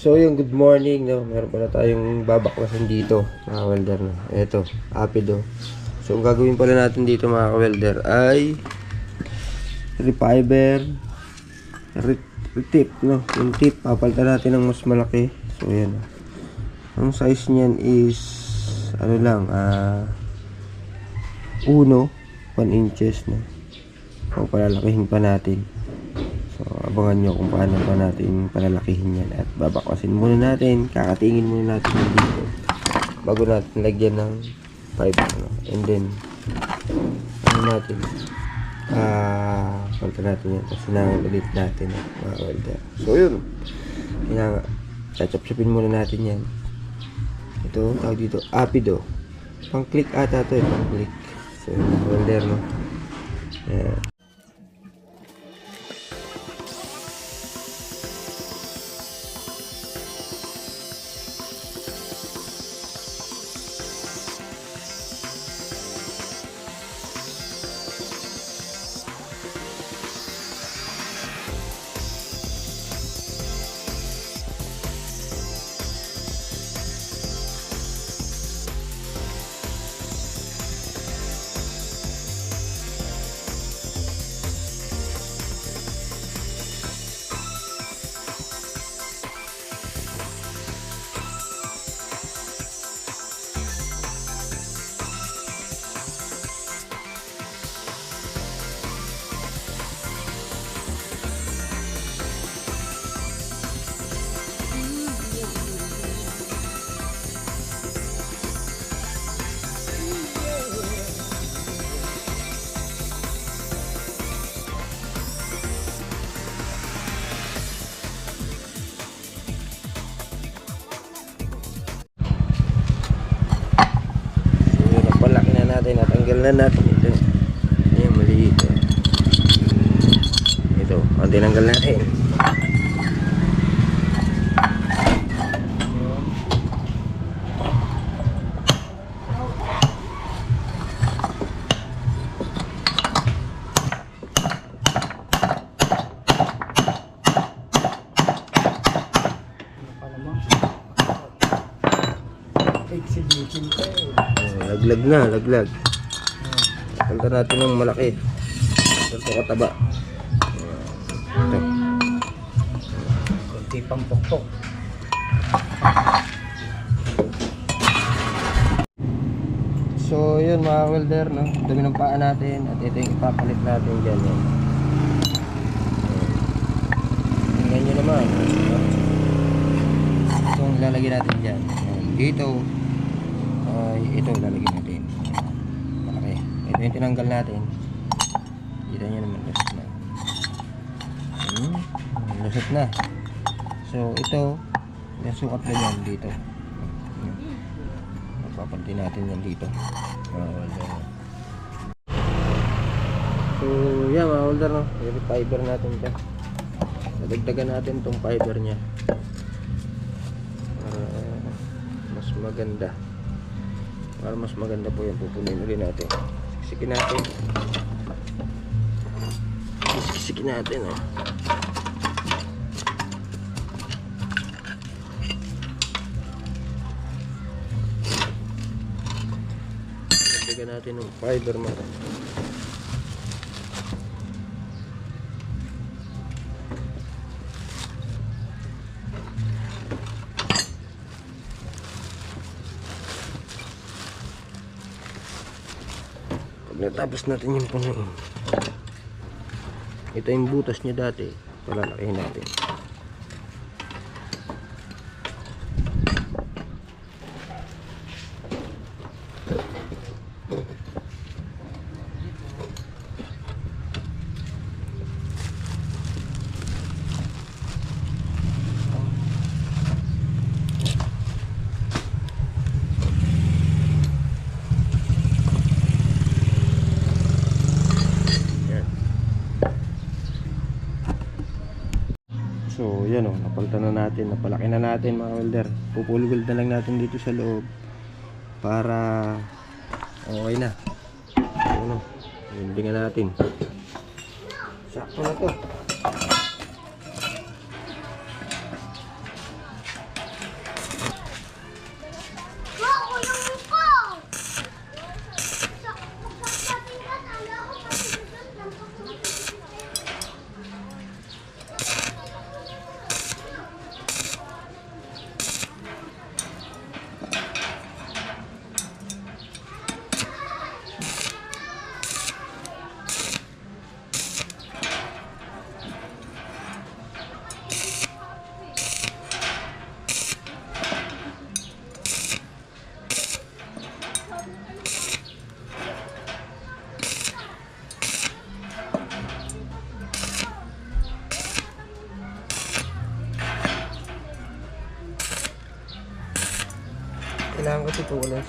So yung good morning, no? meron pala tayong babaklasin dito, mga welder. No? Ito, apido. So ang gagawin pala natin dito mga welder ay refiber, re- retip, no? Yung tip, papalitan natin ng mas malaki. So yan. no? Ang size niyan is, ano lang, ah, uno, 1 inches, no? O pa natin. So, abangan nyo kung paano pa natin palalakihin yan. At babakwasin muna natin, kakatingin muna natin dito. Bago natin lagyan ng fiber. No? And then, ano natin, ah, uh, natin yan. Tapos sinangan ulit natin, mga welder. So, yun. Sinangan, chachap-chapin muna natin yan. Ito, tawag dito, apido. Pang-click ata to eh, pang-click. So, yun, welder, no? Ayan. Natin, natanggal na natin ito. Ayan, maliit. Ito, ang tinanggal natin. Eh. Oh, laglag na, laglag. Pagka natin ng malaki. Ito kataba. Ito. Kunti pang pokpok. So, yun mga welder, no? Dumi ng paa natin at ito yung ipapalit natin dyan. Yan. Tingnan nyo naman. no? Ito ang lalagyan natin dyan. Yan. Dito, ay ito lalagyan natin. Ito yung tinanggal natin. Kita nyo naman, lusot na. Hmm, lusot na. So, ito, yung sukat na yan dito. Yan. Papantin natin yan dito. Mga holder. So, yan mga holder, no? Yung fiber natin dyan. Nadagdagan natin tong fiber niya. Para mas maganda. Para mas maganda po yan. Pupunin ulit natin. Siksikin natin. Siksikin natin, oh. Dagdagan natin ng fiber mga natapos natin yung punuin ito yung butas niya dati. Palalakihin natin Yan. Yan o. Na natin. Napalaki na natin mga welder. Pupulweld na lang natin dito sa loob. Para okay na. Ano? Weldingan natin. Sakto na to.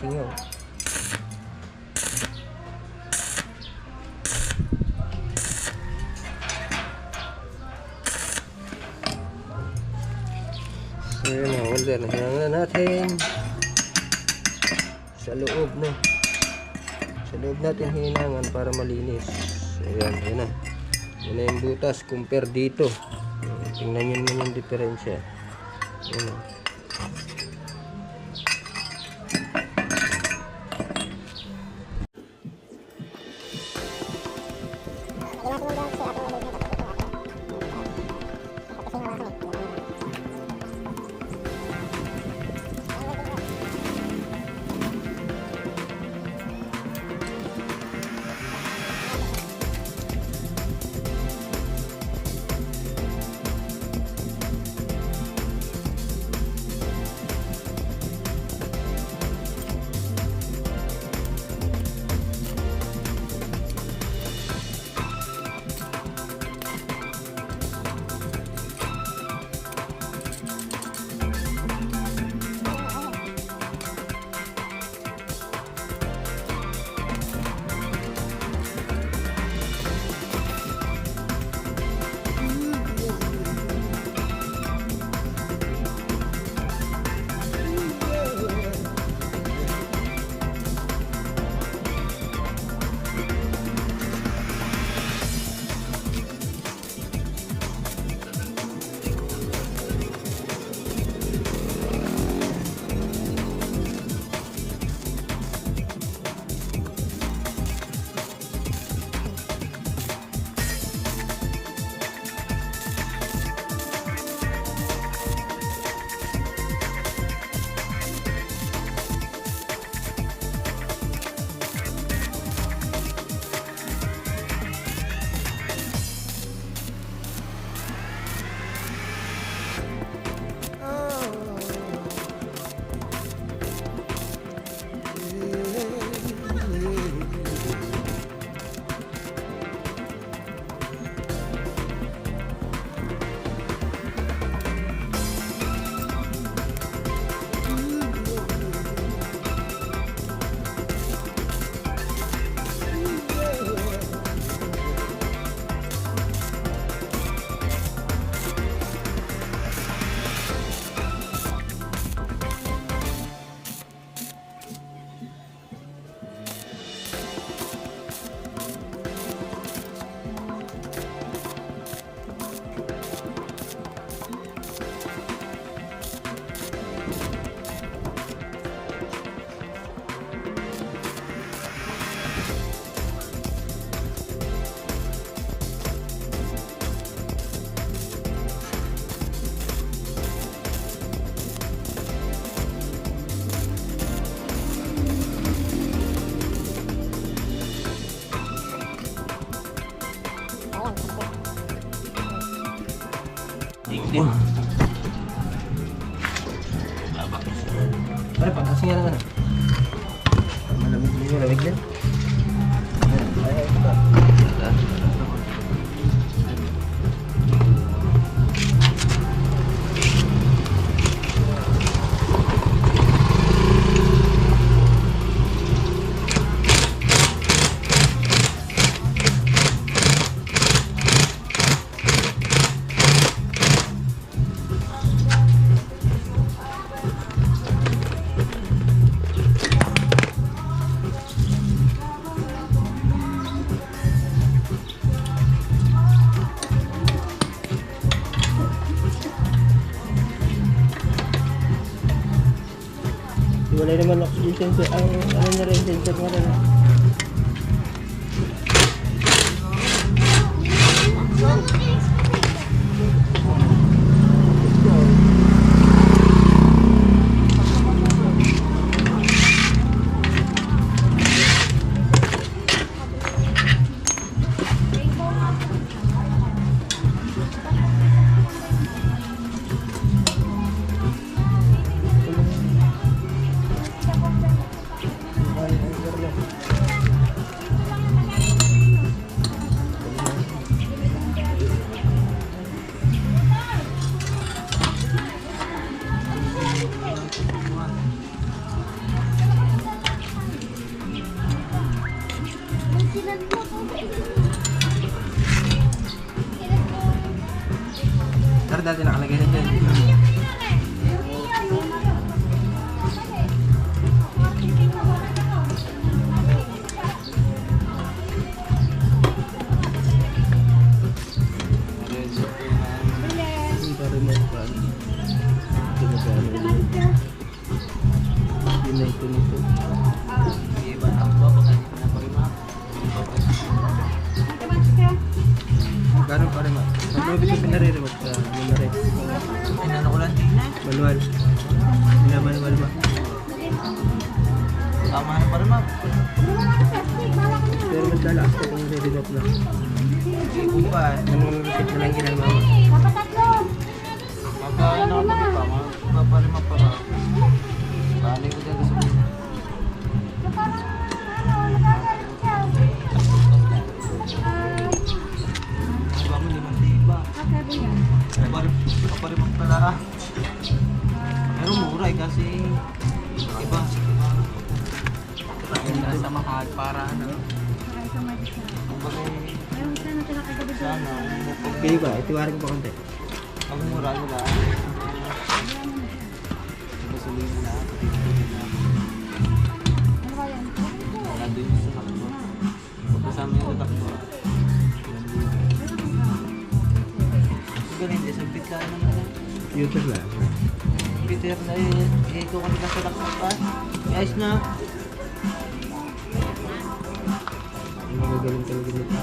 Singaw. So yun na, holder. Na natin. Sa loob na. Sa loob natin hinangan para malinis. So yan, yan na. Yan na yung butas. Compare dito. Tingnan nyo naman yung diferensya. Yan na. ับ Wala naman oxygen sensor. Ang ano na rin, sensor na Pero dati nakalagay na dyan. Ang probi kasi iba. Iba sa mahal para ano. Sana Okay ba? Itiwarin ko konti. ang mura nila. Gasolina na, pati na. Wala din sa takbo. Kasama yung sa takbo. Ganun din, sampit ka naman. YouTube lang. Peter na yun. Ito kanila sa takbo pa. May ayos na. Ang magagaling talaga nito.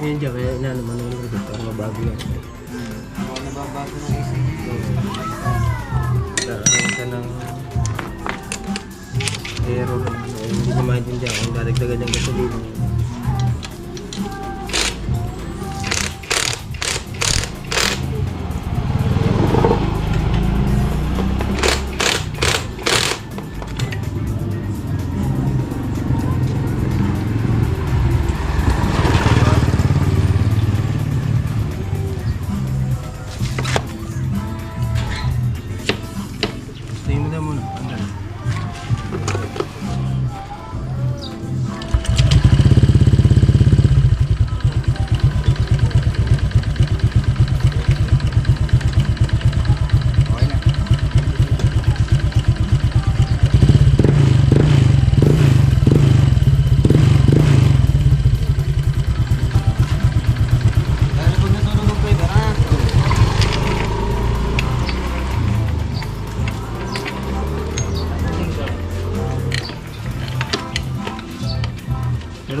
Ngayon dyan, kaya inaano manual reset para mabago yan. Ako nababago ng AC. Kakaroon ka ng na ano, hindi naman din dyan kung dadagdagan ng gasolina.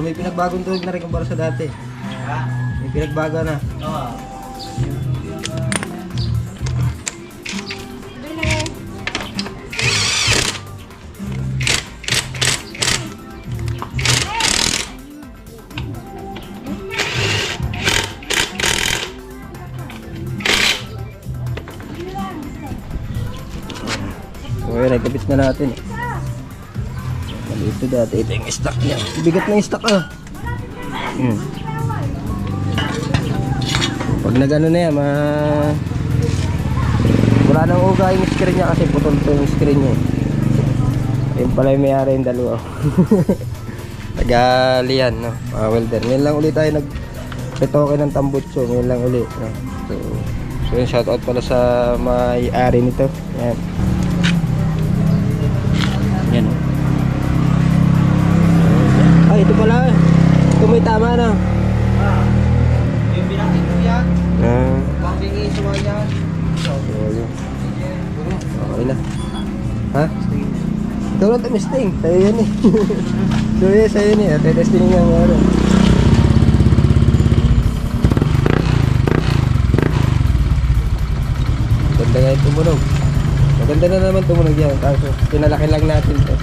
May pinagbagong tuwig na rin kumpara sa dati. May pinagbago na. Oo. Yun, nagkabit na natin. eh. Maliit to dati. Ito yung stock niya. Bigat na yung stock ah. Hmm. Pag nagano na yan, ma... Wala nang uga yung screen niya kasi putol to yung screen niya. eh. Ayun pala yung may-ari yung dalawa. Tagalian, no? Mga welder. Ngayon lang ulit tayo nag retoke ng tambutso. Ngayon lang ulit. No? So, so yun, shoutout pala sa may-ari nito. Yan. Yan. Ay, ito pala. Ito may tama na. Yung binakit ko yan, Ah, pambingi suwa yan. Okay na. Ha? Ito lang tumisting. Sa'yo yan eh. so yun, sa'yo yun eh. Tetesting nga nga rin. Ganda nga yung tumunog. Maganda na naman tumunog yan. Kaso, pinalaki lang natin to.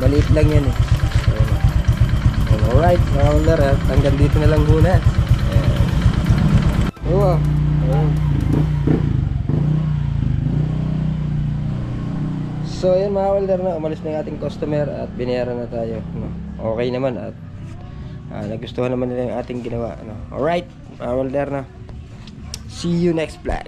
Maliit lang yan eh. Ayun, Alright, mga owner ha. Hanggang dito na lang muna. Ayan. Oo. So yun mga welder na umalis na yung ating customer at binayaran na tayo. No? Okay naman at ah, nagustuhan naman nila yung ating ginawa. No? Alright mga welder na. See you next vlog.